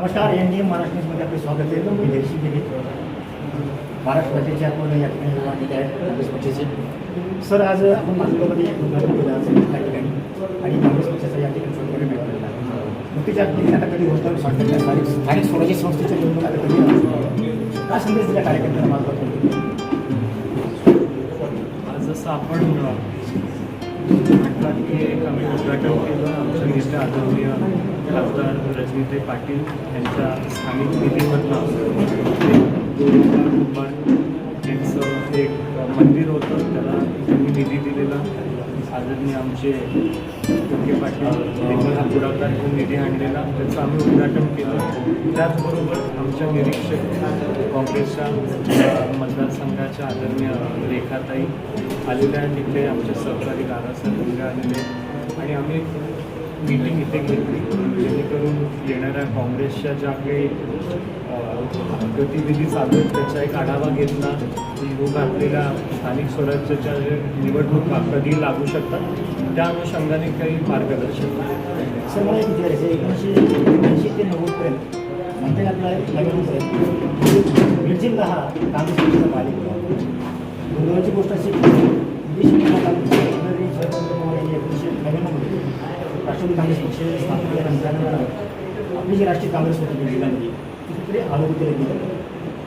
नमस्कार N D M Maharashtra न्यूजमध्ये आपले स्वागत आहे. मी जयश्री गेली महाराष्ट्र राज्याचे आपण या ठिकाणी आहेत काँग्रेस पक्षाचे. सर आज आपण नागपूरमध्ये एक उद्घाटन केलं असेल त्या ठिकाणी. आणि काँग्रेस पक्षाचा या ठिकाणी सोडलेला मिळालेला आहे नुकतीच्या आता कधी होतं स्वातंत्र्य स्थानिक स्थानिक स्वराज्य संस्थेच्या निवडणूक आता कधी काय संदेश दिला कार्यकर्त्यांना आज जसं आपण म्हटलं की एक आम्ही उद्घाटन केलं आमच्या नेते आदरणीय खासदार रजनीते पाटील यांच्या स्थानिक निधीमधनं त्यांचं एक मंदिर होतं त्याला त्यांनी निधी दिलेला. आदरणीय आमचे योग्य पाटील यांनी हा पुढाकार घेऊन निधी आणलेला. त्याचं आम्ही उद्घाटन केलं. त्याचबरोबर आमच्या निरीक्षक काँग्रेसच्या मतदारसंघाच्या आदरणीय रेखाताई आलेल्या तिथे आमचे सहकारी दादासाहेब आलेले आणि आम्ही मीटिंग इथे घेतली जेणेकरून येणाऱ्या काँग्रेसच्या ज्या काही गतिविधी चालू आहेत त्याचा एक आढावा घेतला येऊ घातलेल्या स्थानिक स्वराज्याच्या जे निवडणुका कधी लागू शकतात त्या अनुषंगाने काही मार्गदर्शन. सर मला विचारायचं एकोणीसशे ऐंशी ते नव्वदपर्यंत म्हणता येईल आपल्याला एक हा काँग्रेस पक्षाचा मालिक होता. गोष्ट अशी की म्हणजे एकोणीसशे नव्याण्णव राष्ट्रवादी काँग्रेस पक्ष स्थापन केल्यानंतर आपली जी राष्ट्रीय काँग्रेस होती जिल्ह्यामध्ये ती आरोग्य गेलं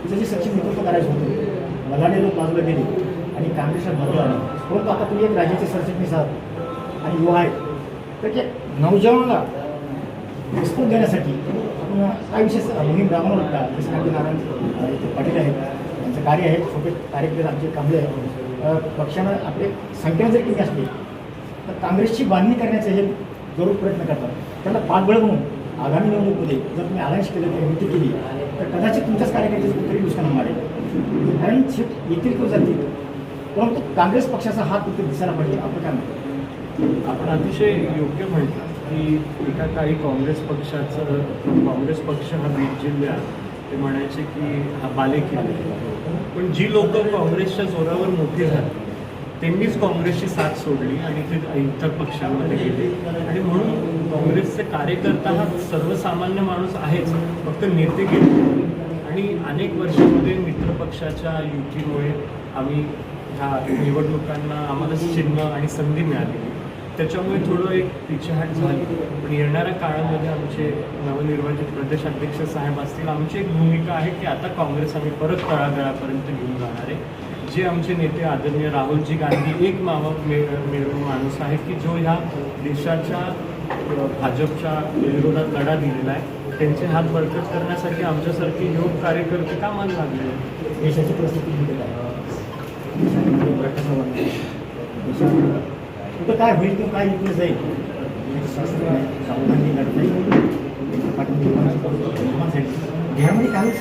तिचं जे सक्षम नेतृत्व करायचं होतं मलाने लोक बाजूला गेले आणि काँग्रेसला भरलं आलं परंतु आता तुम्ही एक राज्याचे सरचिटणीस आहात आणि युवा आहेत. तर ते नौजवानाला विस्फोट देण्यासाठी आपण काय विशेष मोहीम राबवणार होता जसं नारायण इथे पाटील आहेत. त्यांचं कार्य आहे छोटे कार्यकर्ते आमचे कांबळे आहेत. पक्षानं आपले संख्या जर किती असली तर काँग्रेसची बांधणी करण्याचं हे जरूर प्रयत्न करतात. त्यांना पाठबळ म्हणून आगामी निवडणुकीमध्ये जर तुम्ही अलायन्स केलं किंवा युती केली तर कदाचित तुमच्याच कार्यकर्त्याचं कुठेतरी नुकसान होणार आहे. कारण सीट येतील किंवा जातील. परंतु काँग्रेस पक्षाचा हात कुठे दिसायला पाहिजे. आपलं काय म्हणतो आपण अतिशय योग्य म्हटलं की एका काही काँग्रेस पक्षाचं काँग्रेस पक्ष हा बीड जिल्ह्यात ते म्हणायचे की हा बालेकिल्ला. पण जी लोक काँग्रेसच्या जोरावर मोठी झाली त्यांनीच काँग्रेसची साथ सोडली आणि ते इतर पक्षांमध्ये गेले. आणि म्हणून काँग्रेसचे कार्यकर्ता हा सर्वसामान्य माणूस आहेच फक्त नेते गेले. आणि अनेक वर्षामध्ये मित्रपक्षाच्या युतीमुळे आम्ही ह्या निवडणुकांना आम्हाला चिन्ह आणि संधी मिळाली. त्याच्यामुळे थोडं एक पिछेहाट झाली. पण येणाऱ्या काळामध्ये आमचे नवनिर्वाचित प्रदेशाध्यक्ष साहेब असतील आमची एक भूमिका आहे की आता काँग्रेस आम्ही परत तळागाळापर्यंत घेऊन जाणार आहे. जे आमचे नेते आदरणीय राहुलजी गांधी एक मावा मिळवून माणूस आहे की जो ह्या देशाच्या भाजपच्या विरोधात लढा दिलेला आहे. त्यांचे हात बळकट करण्यासाठी आमच्यासारखे योग कार्यकर्ते का मान लागले? देशाची परिस्थिती काय देशामध्ये कुठं काय होईल किंवा काय इकडे जाईल? सावधानी लढता येईल. पाठिंबा म्हणजे काहीच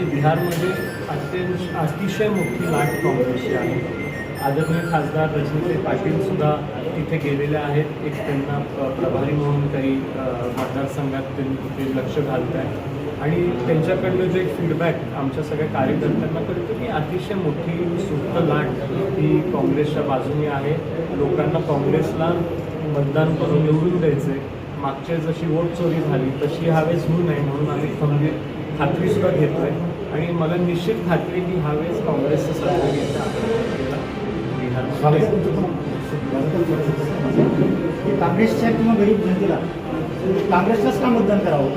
की बिहारमध्ये अत्यंत अतिशय मोठी लाट काँग्रेसची आहे. आदरणीय खासदार रजनीते पाटीलसुद्धा तिथे गेलेले आहेत. एक त्यांना प्रभारी म्हणून काही मतदारसंघात त्यांनी तिथे लक्ष घालत आहे. आणि त्यांच्याकडनं जे फीडबॅक आमच्या सगळ्या कार्यकर्त्यांना कळतो की अतिशय मोठी सुप्त लाट ही काँग्रेसच्या बाजूने आहे. लोकांना काँग्रेसला मतदान करून निवडून द्यायचे मागच्या जशी वोट चोरी झाली तशी ह्यावेळेस होऊ नये म्हणून आम्ही खंबीर खात्रीसुद्धा घेतोय. आणि मला निश्चित खात्री की ह्यावेळेस काँग्रेसचं सरकार येतं. आहे काँग्रेसच्या किंवा गरीब जनतेला काँग्रेसलाच का मतदान करावं?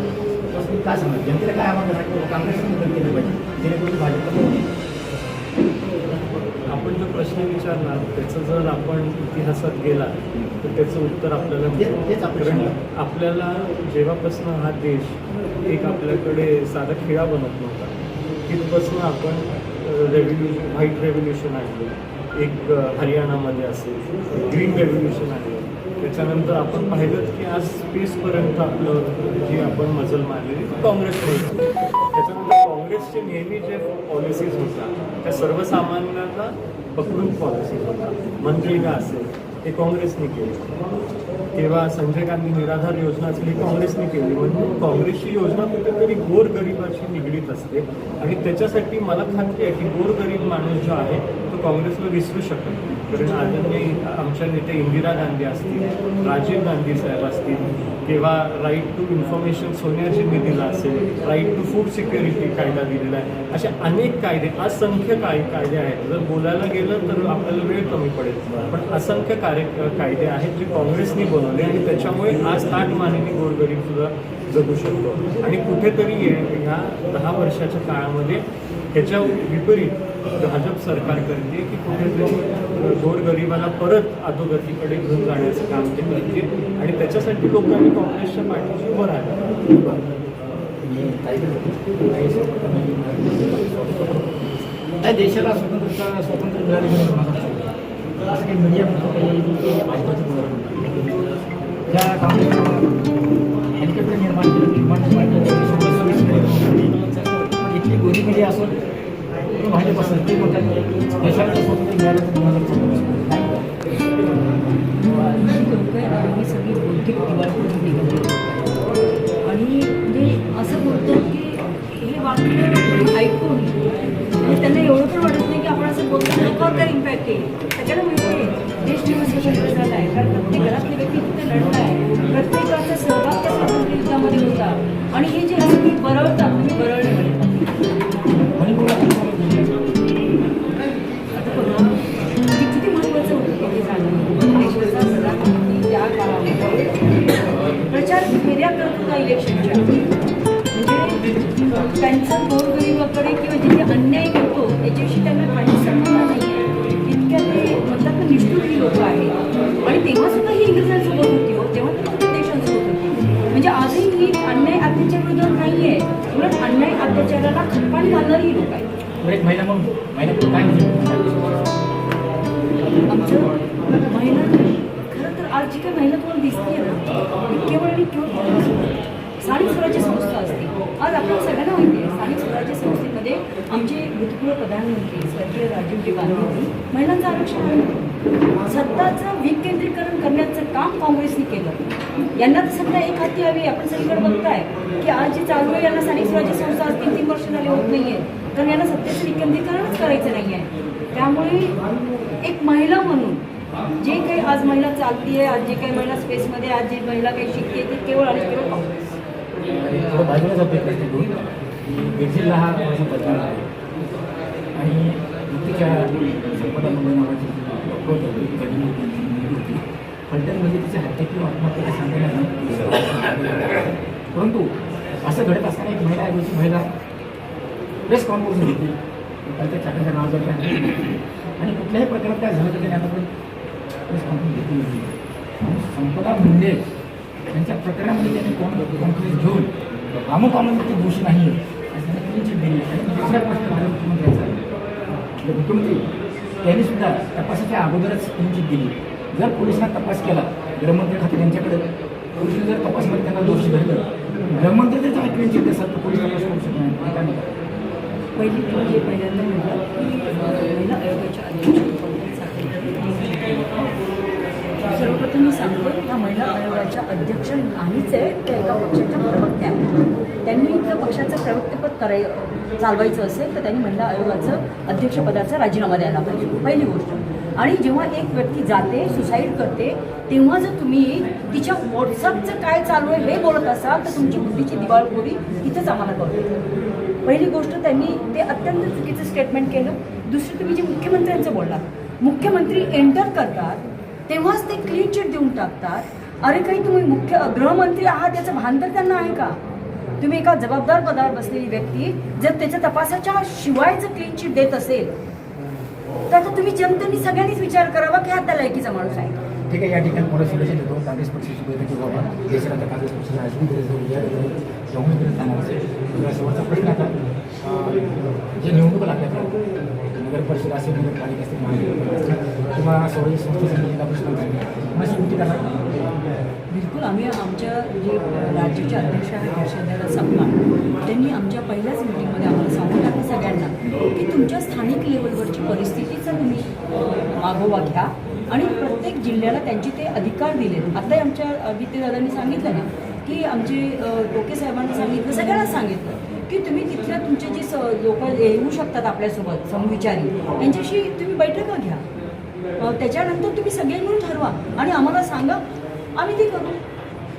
काय सांगा? जनतेला काय आहे की काँग्रेसला मतदान केलं पाहिजे. जेणेकरून भाजपला आपण जो प्रश्न विचारला त्याचं जर आपण इतिहासात गेला तर त्याचं उत्तर आपल्याला कारण. आपल्याला जेव्हापासून हा देश एक आपल्याकडे साधा खेळा बनत नव्हता तिथपासून आपण रेव्होल्युशन व्हाईट रेव्होल्युशन आणलं एक हरियाणामध्ये असेल ग्रीन रेव्होल्युशन आणलं त्याच्यानंतर आपण पाहिलं की आज स्पेसपर्यंत आपलं जी आपण मजल मारलेली ती झाली. त्याच्यानंतर काँग्रेसचे नेहमी जे पॉलिसीज होत्या त्या सर्वसामान्यांना पकडून पॉलिसीज होत्या मनरेगा असेल हे काँग्रेसने केलं. तेव्हा संजय गांधी निराधार योजना असली काँग्रेसने केली. म्हणून काँग्रेसची योजना कुठेतरी गोरगरिबाशी निगडीत असते. आणि त्याच्यासाठी मला खात्री आहे की गोरगरीब माणूस जो आहे काँग्रेसला विसरू शकत नाही. कारण आदरणीय आमच्या नेते इंदिरा गांधी असतील राजीव गांधी साहेब असतील किंवा राईट टू इन्फॉर्मेशन सोनियाजींनी दिला असेल राईट टू फूड सिक्युरिटी कायदा दिलेला आहे असे अनेक कायदे असंख्य काय कायदे आहेत. जर बोलायला गेलं तर आपल्याला वेळ कमी पडेल. पण असंख्य कार्य कायदे आहेत जे काँग्रेसनी बनवले आणि त्याच्यामुळे आज ताट मानेने गोरगरीब सुद्धा जगू शकतो. आणि कुठेतरी ह्या दहा वर्षाच्या काळामध्ये ह्याच्या विपरीत भाजप सरकार करते की कुठेतरी गोरगरिबाला परत अधोगतीकडे घेऊन जाण्याचं काम ते करते आणि त्याच्यासाठी लोकांनी काँग्रेसच्या पाठीशी उभं राहिलं नाही देशाला स्वतंत्रता स्वतंत्र मिळाली असं काही मीडिया म्हणतो काही भाजपाचं बोलत हेलिकॉप्टर निर्माण केलं निर्माण निर्माण केलं गोरी मीडिया असं ते म्हणतात देशाला मिळालं सगळी बौद्धिक दिवाळखोरी निघाली आणि म्हणजे असं बोलतो की हे वाक्य ऐकून त्यांना एवढं पण वाटत नाही की आपण असं बोलतो लोकांवर काय इम्पॅक्ट येईल सगळ्यांना माहिती आहे देश दिवस स्वतंत्र झाला आहे कारण प्रत्येक घरातली व्यक्ती तिथे आहे प्रत्येकाचा सहभाग त्या युद्धामध्ये होता आणि हे जे असं तुम्ही बरळतात तुम्ही म्हणजे त्यांचं गोरगरिबाकडे किंवा जिथे अन्याय होतो याच्याविषयी त्यांना काही संबंध नाही आहे इतक्या ते म्हणतात ना निष्ठुर ही लोक आहेत. आणि तेव्हा सुद्धा ही इंग्रजांसोबत होती हो. तेव्हा तर कुठे देशांसोबत होती. म्हणजे आजही ही अन्याय अत्याचार विरोधात नाही आहे उलट अन्याय अत्याचाराला खतपाणी घालणारी लोक आहेत. महिला म्हणून आमचं महिला खरं तर आज जी काही महिला तुम्हाला दिसते ना केवळ आणि केवळ स्थानिक स्वराज्य संस्था असते आज आपण सगळ्यांना माहिती आहे स्थानिक स्वराज्य संस्थेमध्ये आमचे भूतपूर्व प्रधानमंत्री स्वर्गीय राजीवजी गांधी महिलांचं आरक्षण आहे. सत्ताचं विकेंद्रीकरण करण्याचं काम काँग्रेसने केलं. यांना तर सत्ता एक हाती हवी आपण सगळीकडे बघताय की आज जे चालू आहे यांना स्थानिक स्वराज्य संस्था आज तीन तीन वर्ष झाले होत नाहीये. कारण यांना सत्तेचं विकेंद्रीकरणच करायचं नाही आहे त्यामुळे एक महिला म्हणून जे काही आज महिला चालती आहे आज जे काही महिला स्पेसमध्ये आज जी महिला काही शिकते ते केवळ आणि केवळ काँग्रेस. आणि थोडं बाजूला जातो एक प्रश्न घेऊन की बीड जिल्हा हा माझा बदलला आहे. आणि नुकतीच्या संपदा मुंबई नावाची डॉक्टर होती. ती कधी मुलगी होती. फलटणमध्ये तिच्या हत्या किंवा आत्महत्या सांगण्यात परंतु असं घडत असताना एक महिला ऐवजी महिला प्रेस कॉन्फरन्स होती. त्या चाकाच्या नावाचं आणि कुठल्याही प्रकारात काय झालं तर त्याने आतापर्यंत प्रेस कॉन्फरन्स घेतली होती संपदा मुंडे त्यांच्या प्रकरणामध्ये त्यांनी कोण कॉन्फरन्स घेऊन. अमुक अमुक ते दोषी नाही आहे असं त्यांनी दिली आणि दुसरा प्रश्न माझ्या मुख्यमंत्र्यांचा आहे. मुख्यमंत्री त्यांनी सुद्धा तपासाच्या अगोदरच त्यांची दिली. जर पोलिसांना तपास केला गृहमंत्री खाते त्यांच्याकडे. पोलिसांनी जर तपासमध्ये त्यांना दोष धरलं. गृहमंत्री जर त्यांना क्लीन चिट देतात तर पोलीस तपास करू शकत नाही. पहिली म्हणजे पहिल्यांदा म्हणलं की महिला आयोगाच्या अध्यक्ष मी सांगते त्या महिला आयोगाच्या अध्यक्ष नाहीच आहे त्या एका पक्षाच्या प्रवक्त्या आहेत. त्यांनी त्या पक्षाचं प्रवक्तेपद कराय चालवायचं असेल तर त्यांनी महिला आयोगाचं अध्यक्षपदाचा राजीनामा द्यायला पाहिजे. पहिली गोष्ट. आणि जेव्हा एक व्यक्ती जाते सुसाईड करते तेव्हा जर तुम्ही तिच्या व्हॉट्सअपचं काय चालू आहे हे बोलत असाल तर तुमची बुद्धीची दिवाळखोरी तिथंच आम्हाला कळते. पहिली गोष्ट त्यांनी ते अत्यंत चुकीचं स्टेटमेंट केलं. दुसरं तुम्ही जे मुख्यमंत्र्यांचं बोललात मुख्यमंत्री एंटर करतात तेव्हाच ते क्लीन चिट देऊन टाकतात. अरे काही तुम्ही मुख्य गृहमंत्री आहात याचं भान तर त्यांना आहे का? तुम्ही एका जबाबदार पदावर बसलेली व्यक्ती जर त्याच्या तपासाच्या शिवाय जर क्लीन चिट देत असेल तर आता तुम्ही जनतेने सगळ्यांनीच विचार करावा की हा त्या लायकीचा माणूस आहे. ठीक आहे या ठिकाणी थोडं सिलेक्शन देतो. काँग्रेस पक्षाची बैठकी व्हावा देशाला आता काँग्रेस पक्षाला अजून गरज जाऊन गरज जाणार असेल शेवटचा प्रश्न आता जे निवडणूक लागल्या नगर परिषद असेल नगरपालिका असेल महानगरपालिका असेल किंवा स्वराज्य संस्थेसाठी जिल्हा परिषद असेल बिलकुल आम्ही आमच्या जे राज्याचे अध्यक्ष आहेत हर्षदादा सपना त्यांनी आमच्या पहिल्याच मिटिंगमध्ये आम्हाला सांगून टाकलं सगळ्यांना की तुमच्या स्थानिक लेवलवरची परिस्थितीचा तुम्ही मागोवा घ्या आणि प्रत्येक जिल्ह्याला त्यांचे ते अधिकार दिलेत. आताही आमच्या गीतेदादांनी सांगितलं ना की आमचे टोके साहेबांनी सांगितलं सगळ्यांना सांगितलं की तुम्ही तिथल्या तुमचे जे स लोक येऊ शकतात आपल्यासोबत समविचारी त्यांच्याशी तुम्ही बैठका घ्या. त्याच्यानंतर तुम्ही सगळे मिळून ठरवा आणि आम्हाला सांगा आम्ही ते करू.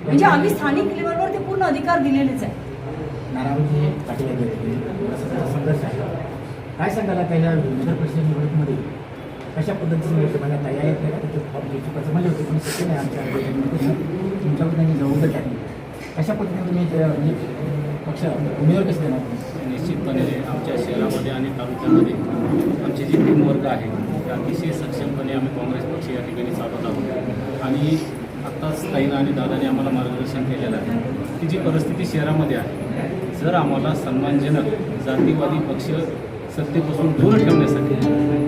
म्हणजे आम्ही स्थानिक लेवलवर ते पूर्ण अधिकार दिलेलेच आहे. काय सांगायला पहिल्या विधान परिषद निवडणुकीमध्ये? कशा पद्धतीने मला तयारी फॉर्म घ्यायची म्हणजे होते पण शक्य नाही आमच्या निवडणुकीत. तुमच्याकडे त्यांनी जवळ टाकली कशा पद्धतीने तुम्ही त्या म्हणजे पक्ष उमेदवार कसे देणार? निश्चितपणे आमच्या शहरामध्ये आणि तालुक्यामध्ये आमची जी टीमवर्क आहे ते अतिशय सक्षमपणे आम्ही काँग्रेस पक्ष या ठिकाणी चालवत आहोत. आणि आत्ताच ताईनं आणि दादाने आम्हाला मार्गदर्शन केलेलं आहे की जी परिस्थिती शहरामध्ये आहे जर आम्हाला सन्मानजनक जातीवादी पक्ष सत्तेपासून दूर ठेवण्यासाठी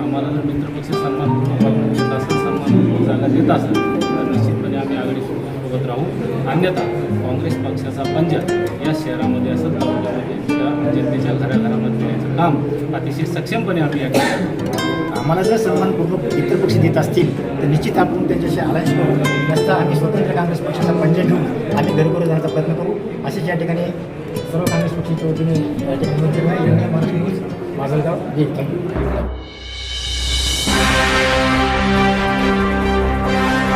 आम्हाला जर मित्रपक्ष सन्मान देत असेल सन्मान जागा देत असेल तर निश्चितपणे आम्ही आघाडी सोबत राहू. अन्यथा काँग्रेस पक्षाचा पंजा या शहरामध्ये असं तालुक्यामध्ये त्या जनतेच्या घराघरामध्ये याचं काम अतिशय सक्षमपणे आम्ही या ठिकाणी आम्हाला जर सन्मानपूर्वक इतर पक्ष देत असतील तर निश्चित आपण त्यांच्याशी अलायन्स करू नसता आम्ही स्वतंत्र काँग्रेस पक्षाचा पंजा घेऊन आम्ही घरघर जाण्याचा प्रयत्न करू असेच या ठिकाणी सर्व काँग्रेस पक्षाच्या वतीने या ठिकाणी मंत्री यांनी महाराष्ट्र न्यूज माझं गाव थँक्यू